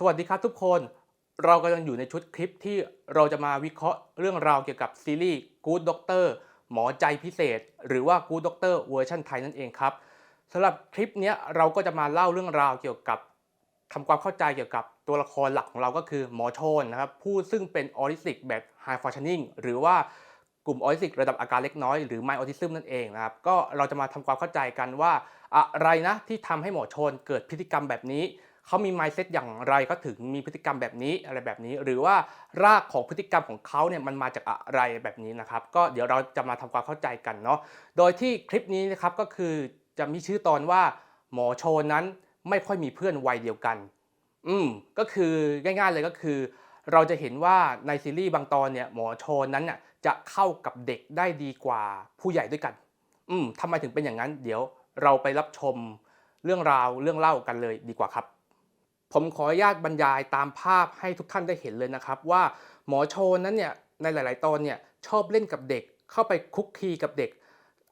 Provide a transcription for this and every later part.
สวัสดีครับทุกคน เรากำลังอยู่ในชุดคลิปที่เราจะมาวิเคราะห์เรื่องราวเกี่ยวกับซีรีส์ Good Doctor หมอใจพิเศษ หรือว่า Good Doctor เวอร์ชันไทยนั่นเองครับสำหรับคลิปนี้เราก็จะมาเล่าเรื่องราวเกี่ยวกับทำความเข้าใจเกี่ยวกับตัวละครหลักของเราก็คือหมอโชนนะครับผู้ซึ่งเป็นออทิสติกแบบ High Functioning หรือว่ากลุ่มออทิสติกระดับอาการเล็กน้อยหรือ My Autism นั่นเองนะครับก็เราจะมาทำความเข้าใจกันว่า อะไรนะที่ทำให้หมอโชนเกิดพฤติกรรมแบบนี้ เขามี mindset อย่างไรเขาถึงมีพฤติกรรมแบบนี้อะไรแบบนี้ หรือว่ารากของพฤติกรรมของเขาเนี่ยมันมาจากอะไรแบบนี้นะครับ ก็เดี๋ยวเราจะมาทำความเข้าใจกันเนาะโดยที่คลิปนี้นะครับก็คือจะมีชื่อตอนว่าหมอโชนนั้นไม่ค่อยมีเพื่อนวัยเดียวกัน อืมก็คือง่ายๆเลยก็คือ เราจะเห็นว่าในซีรีส์บางตอนเนี่ยหมอโชนนั้นเนี่ยจะเข้ากับเด็กได้ดีกว่าผู้ใหญ่ด้วยกัน อืมทำไมถึงเป็นอย่างนั้น เดี๋ยวเราไปรับชมเรื่องราวเรื่องเล่ากันเลยดีกว่าครับ ผมขออนุญาตบรรยายตามภาพให้ทุกท่านได้เห็นเลยนะครับ ว่าหมอโชนนั้นเนี่ยในหลาย ๆ ตอนเนี่ยชอบเล่นกับเด็ก เข้าไปคุกคีกับเด็ก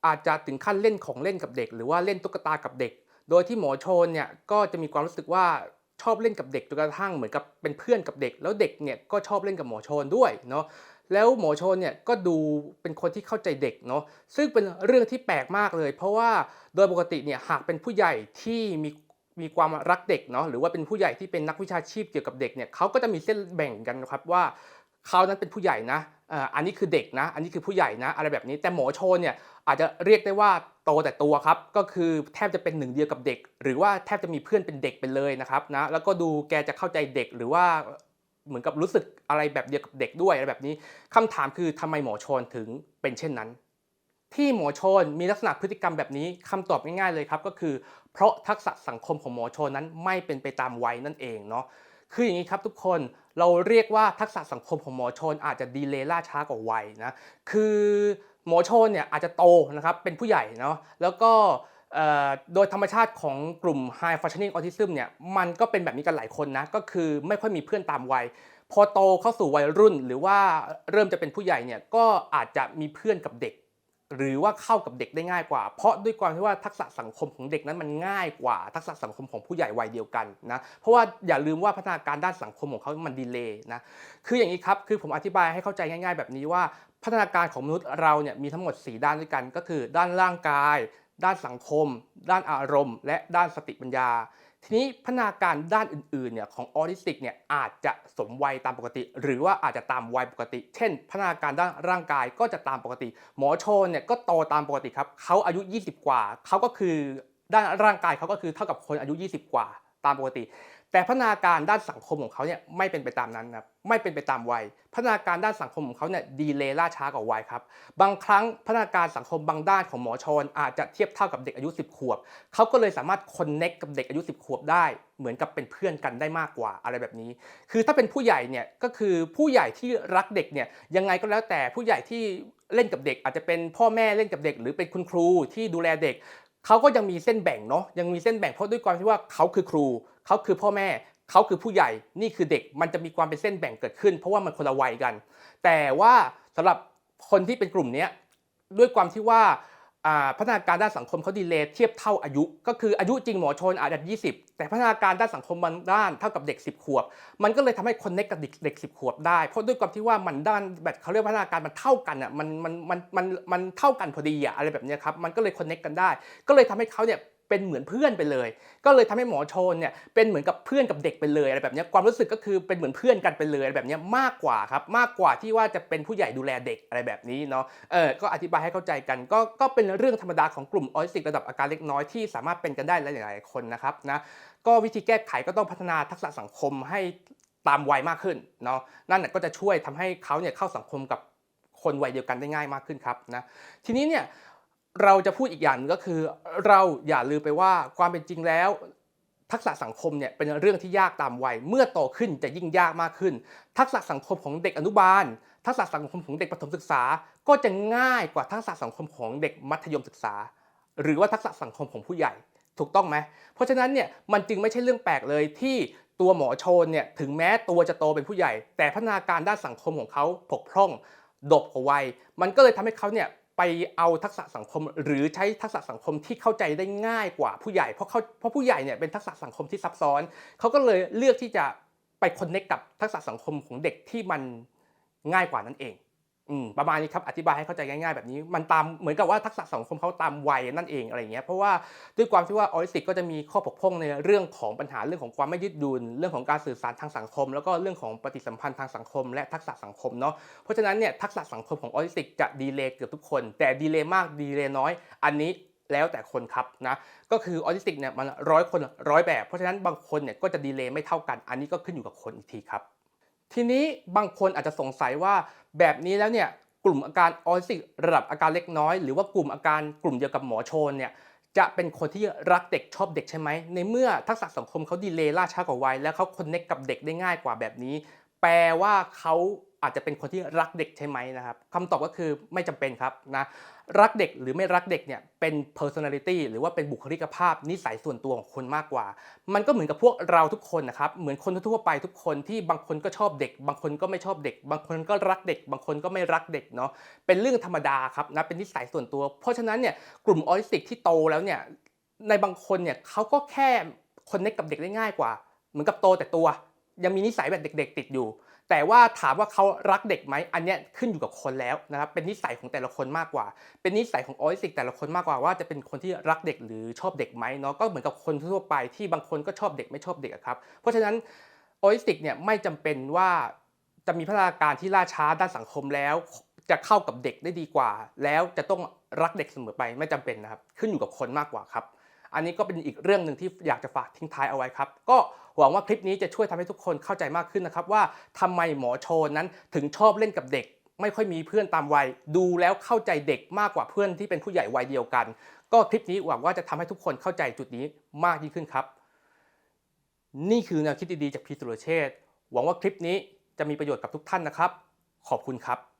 อาจจะถึงขั้นเล่นของเล่นกับเด็ก หรือว่าเล่นตุ๊กตากับเด็ก โดยที่หมอโชนเนี่ยก็จะมีความรู้สึกว่าชอบเล่นกับเด็กจนกระทั่งเหมือนกับเป็นเพื่อนกับเด็ก แล้วเด็กเนี่ยก็ชอบเล่นกับหมอโชนด้วยเนาะแล้วหมอโชนเนี่ยก็ดูเป็นคนที่เข้าใจเด็กเนาะซึ่งเป็นเรื่องที่แปลกมากเลย เพราะว่าโดยปกติเนี่ยหากเป็นผู้ใหญ่ที่มี มีความรักเด็กเนาะหรือว่าเป็นผู้ใหญ่ที่เป็นนักวิชาชีพเกี่ยวกับเด็กเนี่ยเขาก็จะมีเส้นแบ่งกันนะครับว่าเขานั้นเป็นผู้ใหญ่นะอ่าอันนี้คือเด็กนะ อันนี้คือผู้ใหญ่นะ อะไรแบบนี้ แต่หมอโชนเนี่ยอาจจะเรียกได้ว่าโตแต่ตัวครับ ก็คือแทบจะเป็นหนึ่งเดียวกับเด็ก หรือว่าแทบจะมีเพื่อนเป็นเด็กไปเลยนะครับนะ แล้วก็ดูแกจะเข้าใจเด็กหรือว่าเหมือนกับรู้สึกอะไรแบบเดียวกับเด็กด้วยอะไรแบบนี้คำถามคือทำไมหมอโชนถึงเป็นเช่นนั้น ที่หมอชนมีลักษณะพฤติกรรมแบบนี้คำตอบง่ายๆเลยครับก็คือ เพราะทักษะสังคมของหมอชนนั้นไม่เป็นไปตามวัยนั่นเองเนาะคืออย่างนี้ครับทุกคนเราเรียกว่าทักษะสังคมของหมอชนอาจจะดีเลย์ล่าช้ากว่าวัยนะคือหมอชนเนี่ยอาจจะโตนะครับเป็นผู้ใหญ่เนาะแล้วก็โดยธรรมชาติของกลุ่ม High Functioning Autism เนี่ยมันก็เป็นแบบนี้กันหลายคนนะก็คือไม่ค่อยมีเพื่อนตามวัย พอโตเข้าสู่วัยรุ่น หรือว่าเริ่มจะเป็นผู้ใหญ่เนี่ยก็อาจจะมีเพื่อนกับเด็ก หรือว่าเข้ากับเด็กได้ง่ายกว่า เพราะด้วยความที่ว่าทักษะสังคมของเด็กนั้นมันง่ายกว่า ทักษะสังคมของผู้ใหญ่วัยเดียวกันนะเพราะว่าอย่าลืมว่าพัฒนาการด้านสังคมของเขามันดีเลย์นะคืออย่างนี้ครับคือผมอธิบายให้เข้าใจง่าย ๆ แบบนี้ว่าพัฒนาการของมนุษย์เราเนี่ยมีทั้งหมด 4 ด้านด้วยกัน ก็คือ ด้านร่างกาย ด้านสังคม ด้านอารมณ์ และด้านสติปัญญา ทีนี้พัฒนาการด้านอื่นๆเนี่ยของออทิสติกเนี่ยอาจจะสมวัยตามปกติ หรือว่าอาจจะตามวัยปกติ เช่น พัฒนาการด้านร่างกายก็จะตามปกติ หมอโชนเนี่ยก็โตตามปกติครับเขาอายุ 20 กว่าเขาก็คือด้านร่างกายเขาก็คือเท่ากับคนอายุ 20 กว่าตามปกติ แต่พัฒนาการด้านสังคมของเขาเนี่ยไม่เป็นไปตามนั้นนะครับไม่เป็นไปตามวัย พัฒนาการด้านสังคมของเขาเนี่ยดีเลย์ล่าช้ากว่าวัยครับบางครั้งพัฒนาการสังคมบางด้านของหมอชนอาจจะเทียบเท่ากับเด็กอายุ 10 ขวบ เขาก็เลยสามารถคอนเน็กกับเด็กอายุ 10 ขวบได้ เหมือนกับเป็นเพื่อนกันได้มากกว่าอะไรแบบนี้ คือถ้าเป็นผู้ใหญ่เนี่ยก็คือผู้ใหญ่ที่รักเด็กเนี่ยยังไงก็แล้วแต่ผู้ใหญ่ที่เล่นกับเด็กอาจจะเป็นพ่อแม่เล่นกับเด็ก หรือเป็นคุณครูที่ดูแลเด็ก เขาก็ยังมีเส้นแบ่งเนาะยังมีเส้นแบ่งเพราะด้วยความที่ว่าเขาคือครูเขาคือพ่อแม่เขาคือผู้ใหญ่นี่คือเด็กมันจะมีความเป็นเส้นแบ่งเกิดขึ้น เพราะว่ามันคนละวัยกัน แต่ว่าสำหรับคนที่เป็นกลุ่มนี้ด้วยความที่ว่า พัฒนาการด้านสังคมเขาดีเลย์เทียบเท่าอายุ ก็คืออายุจริงหมอชนอาจจะ 20 แต่พัฒนาการด้านสังคมมันด้านเท่ากับเด็ก 10 ขวบ มันก็เลยทำให้คนเน็กกับเด็ก 10 ขวบได้ เพราะด้วยความที่ว่ามันด้านแบบเขาเรียกว่าพัฒนาการมันเท่ากันอะมันมันมันมันมันเท่ากันพอดีอะอะไรแบบนี้ครับมันก็เลยคอนเน็กกันได้ ก็เลยทำให้เขาเนี่ย เป็นเหมือนเพื่อนไปเลย ก็เลยทำให้หมอโชนเนี่ยเป็นเหมือนกับเพื่อนกับเด็กไปเลยอะไรแบบนี้ความรู้สึกก็คือเป็นเหมือนเพื่อนกันไปเลยอะไรแบบนี้มากกว่าครับมากกว่าที่ว่าจะเป็นผู้ใหญ่ดูแลเด็กอะไรแบบนี้เนาะเออก็อธิบายให้เข้าใจกัน ก็ก็เป็นเรื่องธรรมดาของกลุ่มออทิสติกระดับอาการเล็กน้อยที่สามารถเป็นกันได้หลายๆคนนะครับนะก็วิธีแก้ไขก็ต้องพัฒนาทักษะสังคมให้ตามวัยมากขึ้นเนาะนั่นก็จะช่วยทำให้เขาเนี่ยเข้าสังคมกับคนวัยเดียวกันได้ง่ายมากขึ้นครับนะทีนี้เนี่ย เราจะพูดอีกอย่างนึงก็คือ เราอย่าลืมไปว่าความเป็นจริงแล้ว ทักษะสังคมเนี่ยเป็นเรื่องที่ยากตามวัยเมื่อโตขึ้นจะยิ่งยากมากขึ้น ทักษะสังคมของเด็กอนุบาล ทักษะสังคมของเด็กประถมศึกษา ก็จะง่ายกว่าทักษะสังคมของเด็กมัธยมศึกษา หรือว่าทักษะสังคมของผู้ใหญ่ถูกต้องไหม เพราะฉะนั้นเนี่ยมันจึงไม่ใช่เรื่องแปลกเลยที่ตัวหมอโชนเนี่ยถึงแม้ตัวจะโตเป็นผู้ใหญ่ แต่พัฒนาการด้านสังคมของเขาผกพร่อง ดบกว่าวัย มันก็เลยทำให้เขาเนี่ย ไปเอาทักษะสังคม หรือใช้ทักษะสังคมที่เข้าใจได้ง่ายกว่าผู้ใหญ่เพราะเขาเพราะผู้ใหญ่เนี่ยเป็นทักษะสังคมที่ซับซ้อนเขาก็เลยเลือกที่จะไปคอนเนคกับทักษะสังคมของเด็กที่มันง่ายกว่านั่นเอง ประมาณนี้ครับอธิบายให้เข้าใจง่ายๆแบบนี้มันตามเหมือนกับว่าทักษะสังคมเขาตามวัยนั่นเองอะไรเงี้ยเพราะว่าด้วยความที่ว่าออทิสติกก็จะมีข้อบกพร่องในเรื่องของปัญหาเรื่องของความไม่ยืดหยุ่นเรื่องของการสื่อสารทางสังคม แล้วก็เรื่องของปฏิสัมพันธ์ทางสังคม และทักษะสังคมเนาะเพราะฉะนั้นเนี่ยทักษะสังคมของออทิสติกจะดีเลย์เกือบทุกคน แต่ดีเลย์มากดีเลย์น้อย อันนี้แล้วแต่คนครับนะก็คือออทิสติกเนี่ยมันร้อยคนร้อยแบบ เพราะฉะนั้นบางคนเนี่ยก็จะดีเลย์ไม่เท่ากัน อันนี้ก็ขึ้นอยู่กับคนอีกทีครับ ทีนี้บางคนอาจจะสงสัยว่าแบบนี้แล้วเนี่ยกลุ่มอาการออทิสติกระดับอาการเล็กน้อย หรือว่ากลุ่มอาการกลุ่มเดียวกับหมอโชนเนี่ยจะเป็นคนที่รักเด็กชอบเด็กใช่ไหม ในเมื่อทักษะสังคมเขาดีเลย์ล่าช้ากว่าวัยแล้วเขาคอนเน็กกับเด็กได้ง่ายกว่าแบบนี้ แปลว่าเขา อาจจะเป็นคนที่รักเด็กใช่ไหมนะครับคำตอบก็คือไม่จำเป็นครับนะรักเด็กหรือไม่รักเด็กเนี่ยเป็น personality หรือว่าเป็นบุคลิกภาพนิสัยส่วนตัวของคนมากกว่า มันก็เหมือนกับพวกเราทุกคนนะครับเหมือนคนทั่วไปทุกคนที่บางคนก็ชอบเด็ก บางคนก็ไม่ชอบเด็ก บางคนก็รักเด็ก บางคนก็ไม่รักเด็กเนาะเป็นเรื่องธรรมดาครับนะเป็นนิสัยส่วนตัว เพราะฉะนั้นเนี่ยกลุ่มออทิสติกที่โตแล้วเนี่ยในบางคนเนี่ยเขาก็แค่คนเนคกับเด็กได้ง่ายกว่า เหมือนกับโตแต่ตัว ยังมีนิสัยแบบเด็ก ๆ ติดอยู่ แต่ว่าถามว่าเขารักเด็กไหมอันเนี้ยขึ้นอยู่กับคนแล้วนะครับเป็นนิสัยของแต่ละคนมากกว่า เป็นนิสัยของออทิสติกแต่ละคนมากกว่าว่าจะเป็นคนที่รักเด็กหรือชอบเด็กไหมเนาะก็เหมือนกับคนทั่วไปที่บางคนก็ชอบเด็กไม่ชอบเด็กครับเพราะฉะนั้นออทิสติกเนี่ยไม่จำเป็นว่าจะมีพัฒนาการที่ล่าช้าด้านสังคมแล้ว จะเข้ากับเด็กได้ดีกว่า แล้วจะต้องรักเด็กเสมอไปไม่จำเป็นนะครับขึ้นอยู่กับคนมากกว่าครับ อันนี้ก็เป็นอีกเรื่องหนึ่งที่อยากจะฝากทิ้งท้ายเอาไว้ครับ ก็ หวังว่าคลิปนี้จะช่วยทำให้ทุกคนเข้าใจมากขึ้นนะครับว่าทำไมหมอโชนนั้นถึงชอบเล่นกับเด็ก ไม่ค่อยมีเพื่อนตามวัย ดูแล้วเข้าใจเด็กมากกว่าเพื่อนที่เป็นผู้ใหญ่วัยเดียวกัน ก็คลิปนี้หวังว่าจะทำให้ทุกคนเข้าใจจุดนี้มากยิ่งขึ้นครับ นี่คือแนวคิดดีๆจากพีสุรเชษหวังว่าคลิปนี้จะมีประโยชน์กับทุกท่านนะครับ ขอบคุณครับ